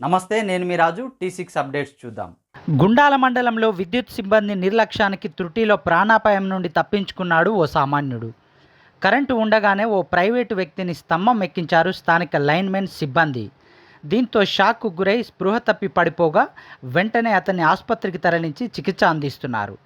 నమస్తే నేను మీ రాజు. టీ సిక్స్ అప్డేట్స్ చూద్దాం. గుండాల మండలంలో విద్యుత్ సిబ్బంది నిర్లక్ష్యానికి త్రుటిలో ప్రాణాపాయం నుండి తప్పించుకున్నాడు ఓ సామాన్యుడు. కరెంటు ఉండగానే ఓ ప్రైవేటు వ్యక్తిని స్తంభం ఎక్కించారు స్థానిక లైన్మెన్ సిబ్బంది. దీంతో షాక్కు గురై స్పృహ తప్పి పడిపోగా వెంటనే అతన్ని ఆసుపత్రికి తరలించి చికిత్స అందిస్తున్నారు.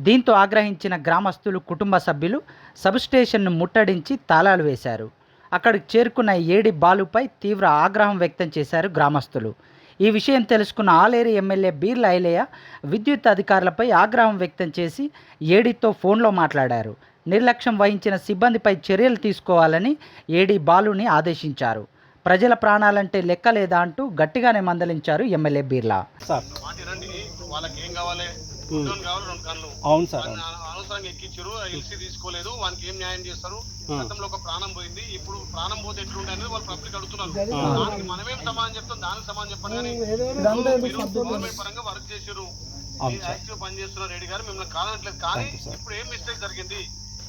దీంతో ఆగ్రహించిన గ్రామస్తులు కుటుంబ సభ్యులు సబ్స్టేషన్ను ముట్టడించి తాళాలు వేశారు. అక్కడికి చేరుకున్న ఏడి బాలుపై తీవ్ర ఆగ్రహం వ్యక్తం చేశారు గ్రామస్తులు. ఈ విషయం తెలుసుకున్న ఆలేరు ఎమ్మెల్యే బీర్ల ఐలయ్య విద్యుత్ అధికారులపై ఆగ్రహం వ్యక్తం చేసి ఏడీతో ఫోన్లో మాట్లాడారు. నిర్లక్ష్యం వహించిన సిబ్బందిపై చర్యలు తీసుకోవాలని ఏడీ బాలుని ఆదేశించారు. ప్రజల ప్రాణాలంటే లెక్క లేదా అంటూ గట్టిగానే మందలించారు ఎమ్మెల్యే బీర్లా. సార్. వాళ్ళకి ఏం కావాలి? అవును సార్ అనవసరంగా ఎక్కించారు ఎల్సీ తీసుకోలేదు వానికి ఏం న్యాయం చేస్తారు? గతంలో ఒక ప్రాణం పోయింది ఇప్పుడు ప్రాణం పోతే ఎట్లుండే అనేది వాళ్ళు పబ్లిక్ అడుగుతున్నారు. దానికి మనమేం సమాధానం చెప్తాం దానికి సమాధానం చెప్పాను కానీ మీరు గవర్నమెంట్ పరంగా వర్క్ సార్. యాక్టివ్ పని చేస్తున్నారు రెడ్డి గారు మిమ్మల్ని కాదనట్లేదు. కానీ. ఇప్పుడు ఏం మిస్టేక్ జరిగింది?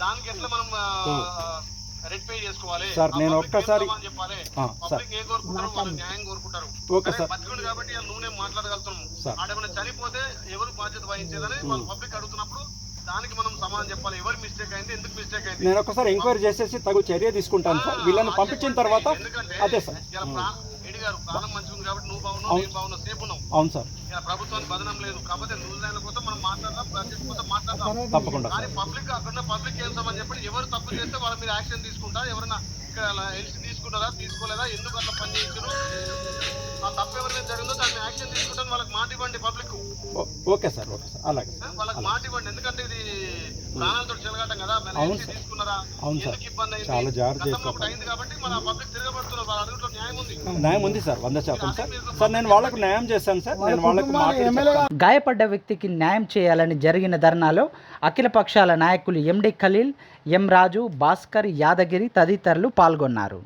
దానికి ఎట్లా మనం సార్, నేను ఒక్కసారి- సార్. Okay sir. కాబట్టి నువ్వు నేను మాట్లాడగలుగుతున్నాం సార్. ఆడేమైనా చనిపోతే ఎవరు బాధ్యత వహించేదని వాళ్ళు పబ్లిక్ అడుగుతున్నప్పుడు దానికి మనం సమాధానం చెప్పాలి. ఎవరు మిస్టేక్ అయింది? ఎందుకు మిస్టేక్ అయింది? నేను ఒకసారి ఎంక్వైరీ చేసేసి తగు చర్య తీసుకుంటాను సార్. వీళ్ళని పంపించిన తర్వాత ఎందుకంటే అదే సార్. ఇలా ప్రాణం ఏడి గారు ప్రాణం మంచిగా ఉంది కాబట్టి నువ్వు బాగున్నావు. నేను సేపు ఉన్నావు. అవును సార్. ఇలా ప్రభుత్వానికి బదనం లేదు. కాకపోతే కోసం మనం మాట్లాడదాం తప్పకుండా పబ్లిక్ అక్కడ పబ్లిక్ ఏం సమని చెప్పండి ఎవరు తప్పు చేస్తే వాళ్ళ మీద యాక్షన్ తీసుకుంటా ఎవరైనా తీసుకున్నారా తీసుకోలేదా ఎందుకు అట్లా పని చేయించారు ఆ తప్పు ఎవరైనా జరిగిందో దాన్ని యాక్షన్ తీసుకుంటాను వాళ్ళకి మాట ఇవ్వండి public. Okay sir okay sir. అలాగే వాళ్ళకి మాట ఇవ్వండి. ఎందుకంటే ఇది ప్రాణాలతో చెలగటం కదా. తీసుకున్నారా? అవును సార్. ఎందుకు ఇబ్బంది అయింది? చాలా జాగ్రత్త అయింది కాబట్టి మన పబ్లిక్ అడుగులో న్యాయం ఉంది సార్ వంద శాతం సార్. సార్ నేను వాళ్ళకు న్యాయం చేశాను సార్. నేను వాళ్ళకు గాయపడ్డ వ్యక్తికి న్యాయం చేయాలని జరిగిన ధర్నాలో అఖిల పక్షాల నాయకులు ఎండి ఖలీల్ ఎం రాజు భాస్కర్ యాదగిరి తదితరులు పాల్గొన్నారు.